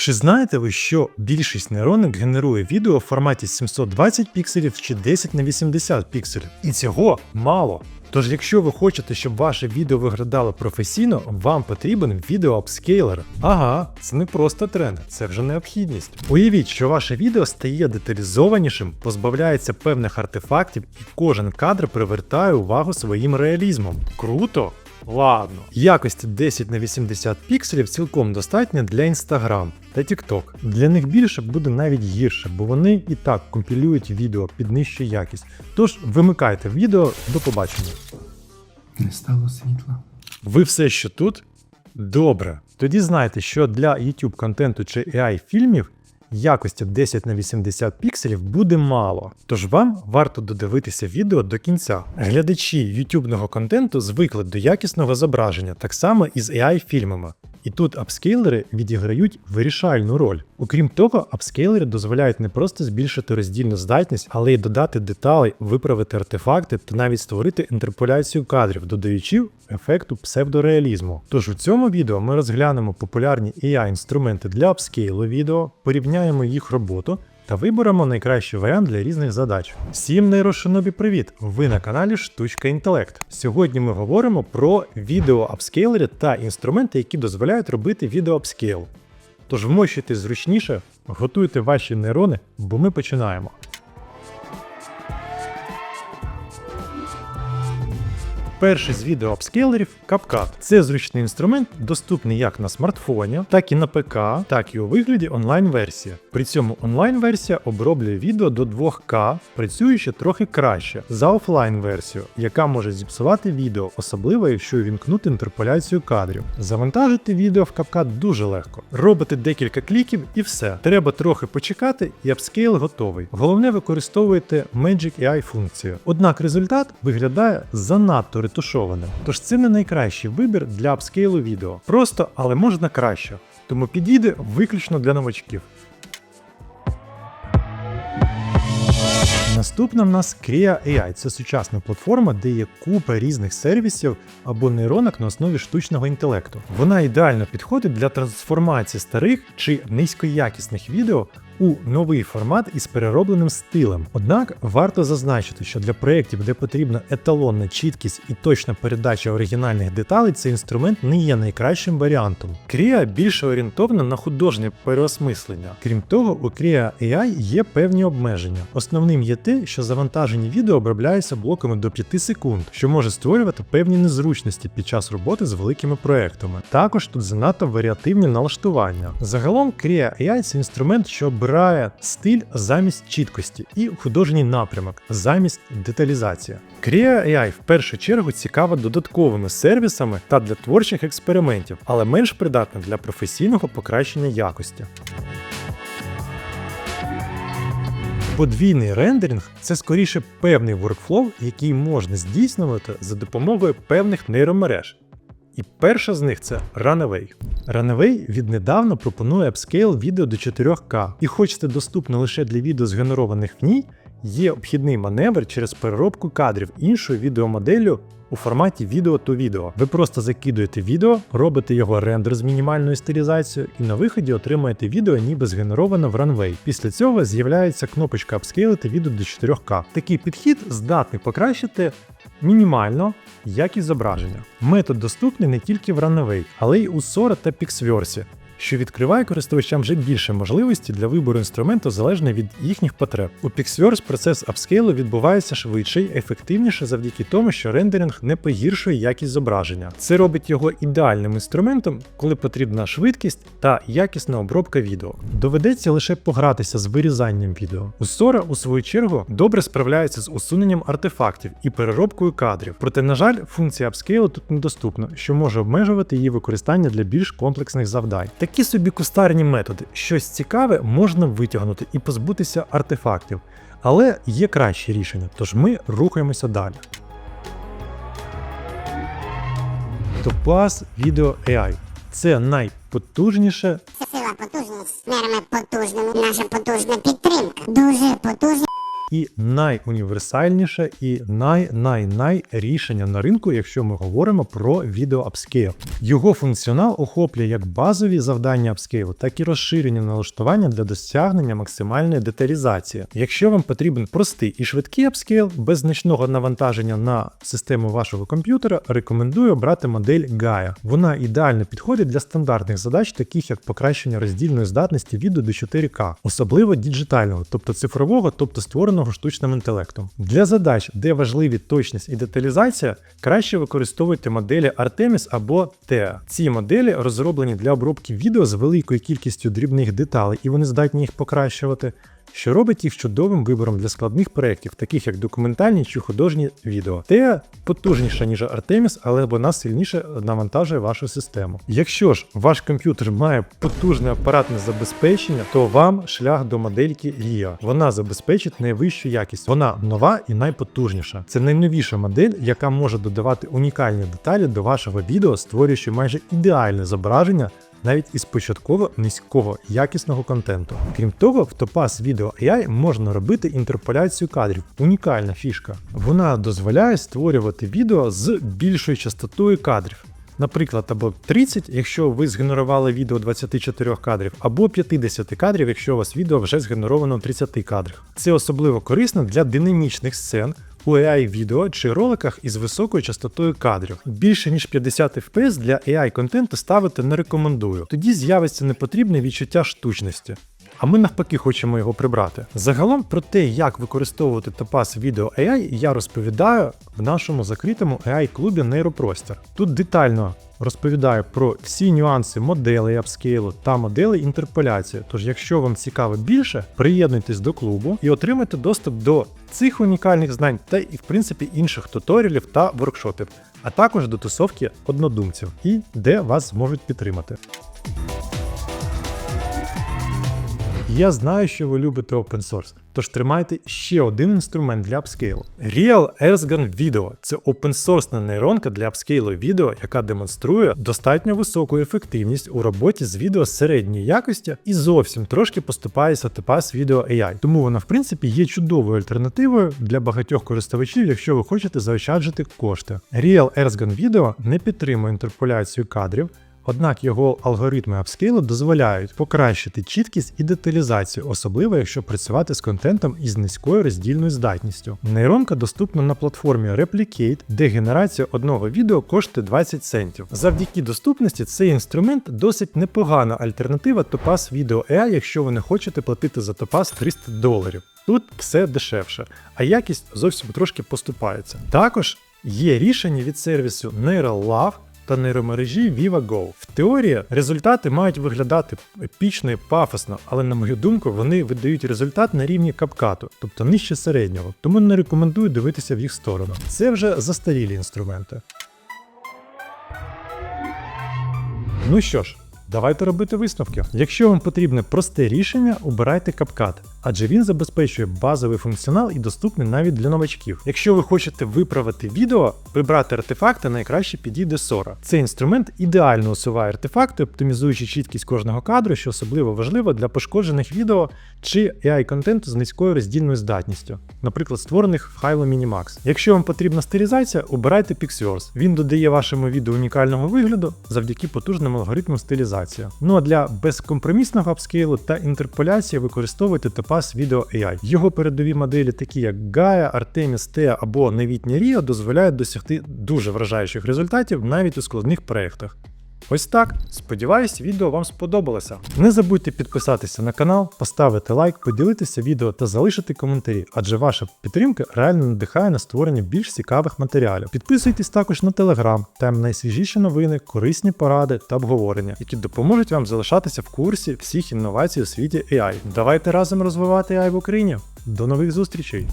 Чи знаєте ви, що більшість нейронок генерує відео в форматі 720 пікселів чи 10 на 80 пікселів? І цього мало. Тож, якщо ви хочете, щоб ваше відео виглядало професійно, вам потрібен відеоапскейлер. Ага, це не просто тренд, це вже необхідність. Уявіть, що ваше відео стає деталізованішим, позбавляється певних артефактів, і кожен кадр привертає увагу своїм реалізмом. Круто! Ладно. Якості 10 на 80 пікселів цілком достатньо для Instagram та TikTok. Для них більше буде навіть гірше, бо вони і так компілюють відео під нижчу якість. Тож вимикайте відео, до побачення. Не стало світла. Ви все ще тут? Добре. Тоді знайте, що для YouTube контенту чи AI фільмів якості 10 на 80 пікселів буде мало. Тож вам варто додивитися відео до кінця. Глядачі ютубного контенту звикли до якісного зображення, так само і з AI фільмами. І тут апскейлери відіграють вирішальну роль. Окрім того, апскейлери дозволяють не просто збільшити роздільну здатність, але й додати деталі, виправити артефакти та навіть створити інтерполяцію кадрів, додаючи ефекту псевдореалізму. Тож у цьому відео ми розглянемо популярні AI-інструменти для апскейлу відео, порівняємо їх роботу. Та виберемо найкращий варіант для різних задач. Всім нейрошинобі привіт! Ви на каналі Штучка Інтелект. Сьогодні ми говоримо про відеоапскейлери та інструменти, які дозволяють робити відеоапскейл. Тож вмощуйтесь зручніше, готуйте ваші нейрони, бо ми починаємо. Перший з відеоапскейлерів CapCut. Це зручний інструмент, доступний як на смартфоні, так і на ПК, так і у вигляді онлайн-версії. При цьому онлайн-версія оброблює відео до 2К, працюючи трохи краще за офлайн-версію, яка може зіпсувати відео, особливо якщо увімкнути інтерполяцію кадрів. Завантажити відео в CapCut дуже легко. Робите декілька кліків і все. Треба трохи почекати, і апскейл готовий. Головне використовуєте Magic AI функцію. Однак результат виглядає занадто ретушованим. Тож це не найкращий вибір для апскейлу відео. Просто, але можна краще. Тому підійде виключно для новачків. Наступна в нас Crea AI. Це сучасна платформа, де є купа різних сервісів або нейронок на основі штучного інтелекту. Вона ідеально підходить для трансформації старих чи низькоякісних відео у новий формат із переробленим стилем. Однак варто зазначити, що для проєктів, де потрібна еталонна чіткість і точна передача оригінальних деталей, цей інструмент не є найкращим варіантом. Крія більше орієнтована на художнє переосмислення. Крім того, у Крія AI є певні обмеження. Основним є те, що завантажені відео обробляються блоками до 5 секунд, що може створювати певні незручності під час роботи з великими проектами. Також тут занадто варіативні налаштування. Загалом Крія AI це інструмент, що обирає стиль замість чіткості і художній напрямок замість деталізації. Крія AI в першу чергу цікава додатковими сервісами та для творчих експериментів, але менш придатна для професійного покращення якості. Подвійний рендеринг це скоріше певний workflow, який можна здійснювати за допомогою певних нейромереж. І перша з них це Runaway. Runaway віднедавна пропонує апскейл відео до 4К, і хоч це доступно лише для відео згенерованих в ній, є обхідний маневр через переробку кадрів іншою відеомоделлю у форматі відео то відео. Ви просто закидуєте відео, робите його рендер з мінімальною стилізацією, і на виході отримаєте відео ніби згенероване в Runway. Після цього з'являється кнопочка апскейлити відео до 4К. Такий підхід здатний покращити мінімально якість зображення. Метод доступний не тільки в Runaway, але й у Sora та Pixverse, що відкриває користувачам вже більше можливостей для вибору інструменту залежно від їхніх потреб. У Pixverse процес апскейлу відбувається швидше й ефективніше завдяки тому, що рендеринг не погіршує якість зображення. Це робить його ідеальним інструментом, коли потрібна швидкість та якісна обробка відео. Доведеться лише погратися з вирізанням відео. У Sora, у свою чергу, добре справляється з усуненням артефактів і переробкою кадрів. Проте, на жаль, функція апскейлу тут недоступна, що може обмежувати її використання для більш комплексних завдань. Такі собі кустарні методи. Щось цікаве можна витягнути і позбутися артефактів. Але є кращі рішення, тож ми рухаємося далі. Topaz Video AI це найпотужніше Це сила потужність, мірами потужними, наша потужна підтримка. Дуже потужна і найуніверсальніше і най-най-най рішення на ринку, якщо ми говоримо про відео апскейл. Його функціонал охоплює як базові завдання апскейлу, так і розширені налаштування для досягнення максимальної деталізації. Якщо вам потрібен простий і швидкий апскейл без значного навантаження на систему вашого комп'ютера, рекомендую обрати модель Gaia. Вона ідеально підходить для стандартних задач, таких як покращення роздільної здатності відео до 4К, особливо діджитального, тобто цифрового, тобто створеного штучним інтелектом. Для задач, де важливі точність і деталізація, краще використовуйте моделі Artemis або TEA. Ці моделі розроблені для обробки відео з великою кількістю дрібних деталей, і вони здатні їх покращувати. Що робить їх чудовим вибором для складних проєктів, таких як документальні чи художні відео. TEA потужніша, ніж Artemis, але вона сильніше навантажує вашу систему. Якщо ж ваш комп'ютер має потужне апаратне забезпечення, то вам шлях до модельки RIA. Вона забезпечить найвищу якість. Вона нова і найпотужніша. Це найновіша модель, яка може додавати унікальні деталі до вашого відео, створюючи майже ідеальне зображення навіть із початково низького якісного контенту. Крім того, в Topaz Video AI можна робити інтерполяцію кадрів. Унікальна фішка. Вона дозволяє створювати відео з більшою частотою кадрів. Наприклад, або 30, якщо ви згенерували відео 24 кадрів, або 50 кадрів, якщо у вас відео вже згенеровано в 30 кадрах. Це особливо корисно для динамічних сцен. У AI-відео чи роликах із високою частотою кадрів. Більше ніж 50 FPS для AI-контенту ставити не рекомендую. Тоді з'явиться непотрібне відчуття штучності. А ми навпаки хочемо його прибрати. Загалом про те, як використовувати Topaz Video AI, я розповідаю в нашому закритому AI-клубі Нейропростір. Тут детально розповідаю про всі нюанси моделей апскейлу та моделей інтерполяції. Тож, якщо вам цікаво більше, приєднуйтесь до клубу і отримайте доступ до цих унікальних знань та і в принципі інших туторіалів та воркшопів, а також до тусовки однодумців і де вас зможуть підтримати. Я знаю, що ви любите open source, тож тримайте ще один інструмент для апскейлу. Real Earthgun Video це open-source нейронка для апскейлу відео, яка демонструє достатньо високу ефективність у роботі з відео середньої якості і зовсім трошки поступається Topaz Video AI. Тому вона, в принципі, є чудовою альтернативою для багатьох користувачів, якщо ви хочете заощаджити кошти. Real Earthgun Video не підтримує інтерполяцію кадрів. Однак його алгоритми апскейлу дозволяють покращити чіткість і деталізацію, особливо якщо працювати з контентом із низькою роздільною здатністю. Нейронка доступна на платформі Replicate, де генерація одного відео коштує 20 центів. Завдяки доступності цей інструмент досить непогана альтернатива Topaz Video AI, якщо ви не хочете платити за Topaz 300 доларів. Тут все дешевше, а якість зовсім трошки поступається. Також є рішення від сервісу NeuralLab, та нейромережі VivaGo. В теорії результати мають виглядати епічно і пафосно, але на мою думку, вони видають результат на рівні капкату, тобто нижче середнього, тому не рекомендую дивитися в їх сторону. Це вже застарілі інструменти. Ну що ж, давайте робити висновки. Якщо вам потрібне просте рішення, обирайте CapCut, адже він забезпечує базовий функціонал і доступний навіть для новачків. Якщо ви хочете виправити відео, прибрати артефакти, найкраще підійде Sora. Цей інструмент ідеально усуває артефакти, оптимізуючи чіткість кожного кадру, що особливо важливо для пошкоджених відео чи AI-контенту з низькою роздільною здатністю, наприклад, створених в Hilo Minimax. Якщо вам потрібна стилізація, обирайте Pixverse. Він додає вашому відео унікального вигляду завдяки потужним алгоритмам стилізації. Ну а для безкомпромісного апскейлу та інтерполяції використовуйте Topaz Video AI. Його передові моделі, такі як Gaia, Artemis T або новітня Rio, дозволяють досягти дуже вражаючих результатів навіть у складних проєктах. Ось так. Сподіваюсь, відео вам сподобалося. Не забудьте підписатися на канал, поставити лайк, поділитися відео та залишити коментарі, адже ваша підтримка реально надихає на створення більш цікавих матеріалів. Підписуйтесь також на телеграм, там найсвіжіші новини, корисні поради та обговорення, які допоможуть вам залишатися в курсі всіх інновацій у світі AI. Давайте разом розвивати AI в Україні. До нових зустрічей!